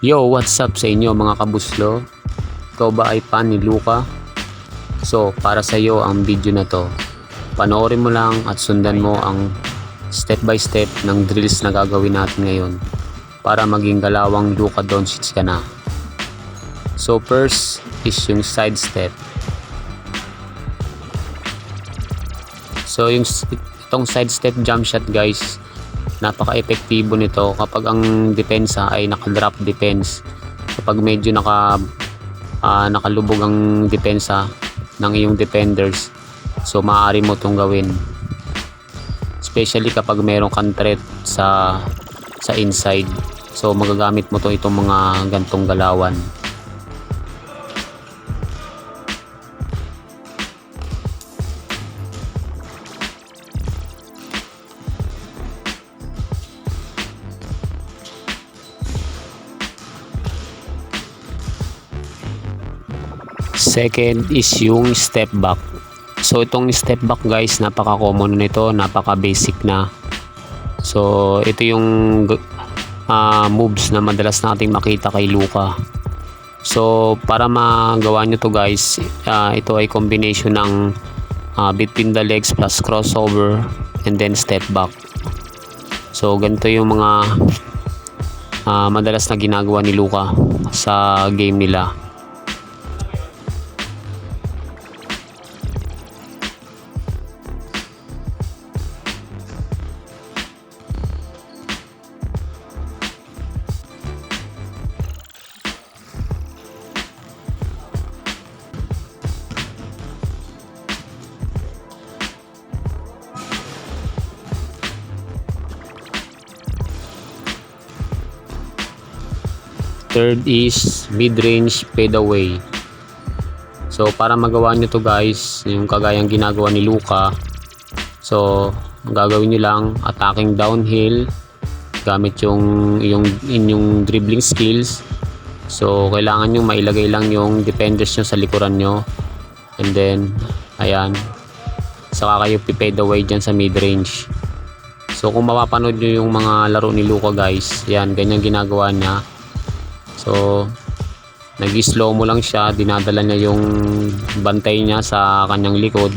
Yo, what's up sa inyo mga kabuslo? Ikaw ba ay fan ni Luca? So, para sa iyo ang video na to. Panoorin mo lang at sundan mo ang step by step ng drills na gagawin natin ngayon para maging galawang Luka Doncic ka na. So, first is yung side step. So, yung itong side step jump shot guys, napaka-epektibo nito kapag ang depensa ay naka-drop defense. Kapag medyo naka ah, nakalubog ang depensa ng iyong defenders, so maaari mo itong gawin. Especially kapag mayroong kang threat sa sa inside. So magagamit mo to itong mga gantong galawan. Second is yung step back. So itong step back guys, napaka-common nito, napaka-basic na. So ito yung ah, moves na madalas nating makita kay Luka. So para magawa nyo to guys, ah, ito ay combination ng ah, between the legs plus crossover and then step back. So ganito yung mga ah, madalas na ginagawa ni Luka sa game nila. Third is mid-range fade away. So para magawa nyo to guys, yung kagayang ginagawa ni Luka. So gagawin nyo lang, attacking downhill gamit yung yung inyong dribbling skills. So kailangan nyo mailagay lang yung defenders nyo sa likuran nyo. And then, ayan. Saka kayo pipade away dyan sa mid-range. So kung mapapanood nyo yung mga laro ni Luka guys, yan, ganyan ginagawa niya. So, nag-slow mo lang siya, dinadala niya yung bantay niya sa kanyang likod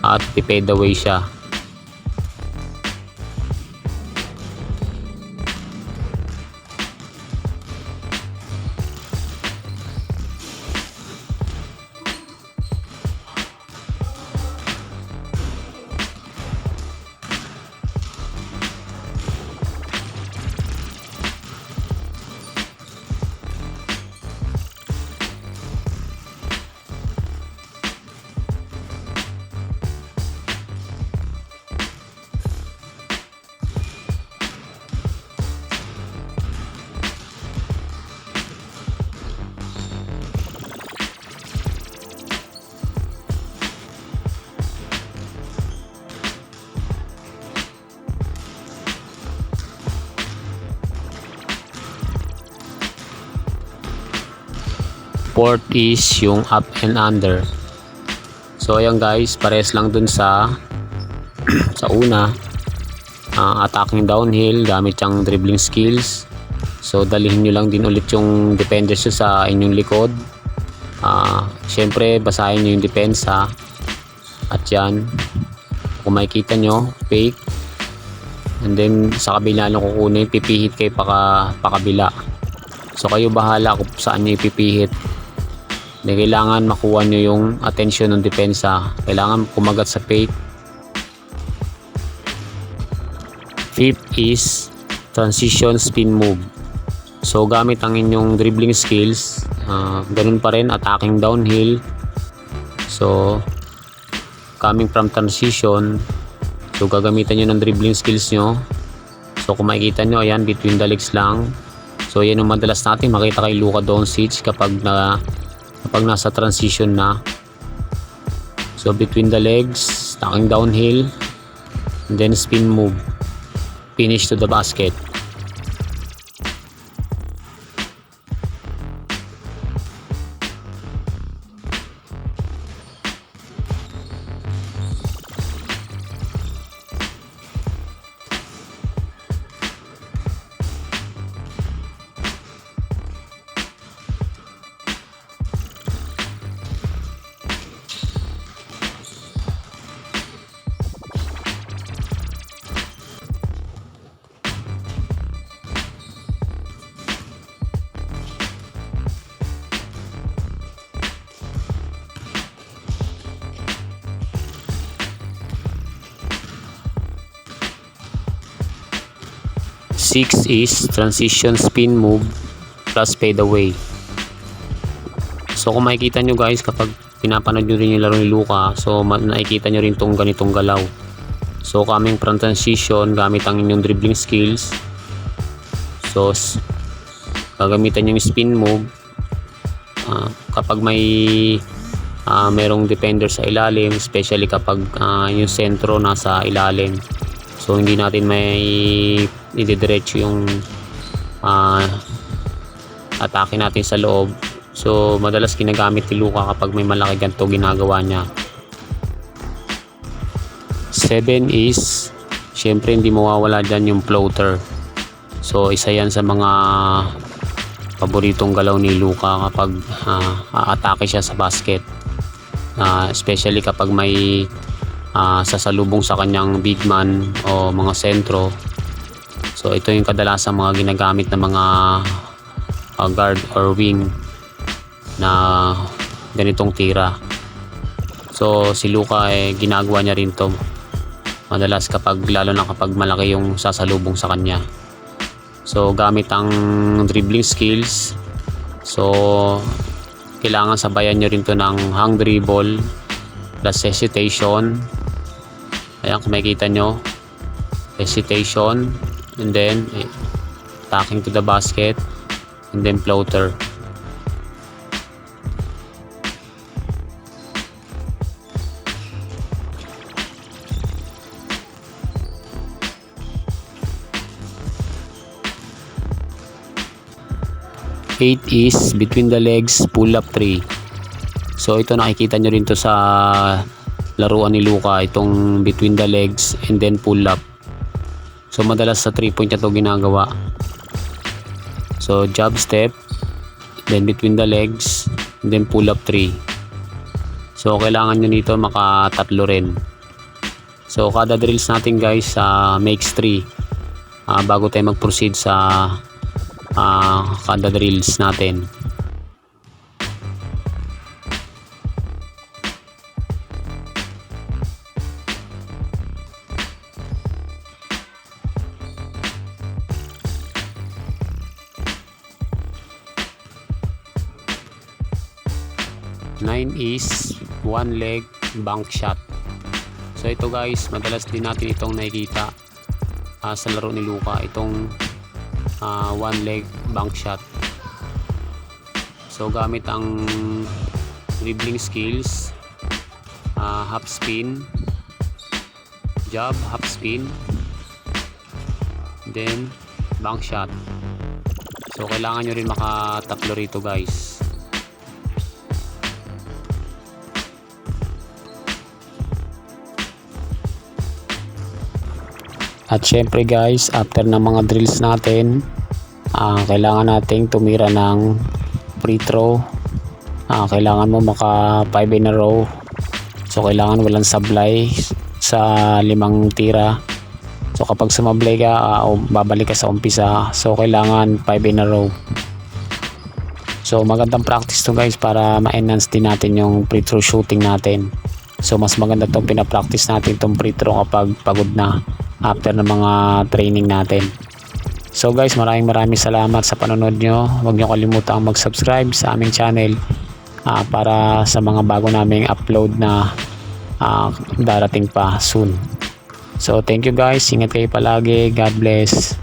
at tipid away siya. Fourth is yung up and under. So ayan guys, pares lang dun sa sa una. ah, attacking downhill gamit yung dribbling skills. So dalhin nyo lang din ulit yung defenders nyo sa inyong likod. Ah, Siyempre basahin nyo yung depensa. At yan, kung makikita nyo, fake. And then sa kabila nyo kukunin, pipihit kayo paka, pakabila. So kayo bahala kung saan nyo ipipihit. Hindi kailangan makuha nyo yung attention ng depensa. Kailangan kumagat sa fake. Fifth is transition spin move. So gamit ang inyong dribbling skills, ah, ganun pa rin attacking downhill. So coming from transition, so gagamitan nyo ng dribbling skills nyo. So kung makikita nyo, ayan, between the legs lang. So yan yung madalas natin makita kay Luka Doncic kapag na kapag nasa transition na. So between the legs, attacking downhill, and then spin move. Finish to the basket. 6 is transition spin move plus fade away. So kung makikita nyo guys kapag pinapanood nyo rin yung laro ni Luka so nakikita nyo rin tong ganitong galaw. So coming from transition gamit ang inyong dribbling skills. So gagamitan yung spin move Ah, kapag may ah, merong defender sa ilalim especially kapag ah, yung sentro nasa ilalim so hindi natin may ididiretso yung ah, atake natin sa loob. So madalas ginagamit ni Luka kapag may malaki ganito ginagawa niya. 7 is syempre hindi mawawala dyan yung floater. So isa yan sa mga paboritong galaw ni Luka kapag ah, aatake siya sa basket. Ah, especially kapag may ah, sasalubong sa kanyang big man o mga sentro so ito yung kadalasan mga ginagamit ng mga ah, guard or wing na ganitong tira so si Luka eh ginagawa niya rin to madalas kapag lalo na kapag malaki yung sasalubong sa kanya So gamit ang dribbling skills. So kailangan sabayan nyo rin to ng hang dribble plus hesitation. Ayan kung makikita nyo. Hesitation and then eh, attacking to the basket and then floater. Eight is between the legs pull up 3. So ito nakikita nyo rin to sa laruan ni Luka itong between the legs and then pull up. So madalas sa 3 point niya to ginagawa. So jab step then between the legs then pull up 3. So kailangan nyo nito makatatlo rin. So kada drills natin guys sa makes 3 ah, bago tayo mag-proceed sa ah, kada drills natin. Nine is one leg bank shot. So ito guys, madalas din natin itong nakikita ah, sa laro ni Luka. Itong ah, one leg bank shot. So gamit ang dribbling skills, ah, half spin, jab, half spin, then bank shot. So kailangan nyo rin makatatlo rito guys. At syempre guys, after ng mga drills natin, ah, kailangan nating tumira ng free throw. Ah, kailangan mo maka 5 in a row. So kailangan walang sablay sa limang tira. So kapag sumablay ka, o babalik ka sa umpisa. So kailangan 5 in a row. So magandang practice to guys para ma-enhance din natin yung free throw shooting natin. So mas maganda tong pinapractice natin tong free throw kapag pagod na after ng mga training natin. So guys, maraming maraming salamat sa panonood nyo. Huwag nyo kalimutang mag-subscribe sa aming channel ah, para sa mga bago naming upload na ah, darating pa soon. So thank you guys. Ingat kayo palagi. God bless.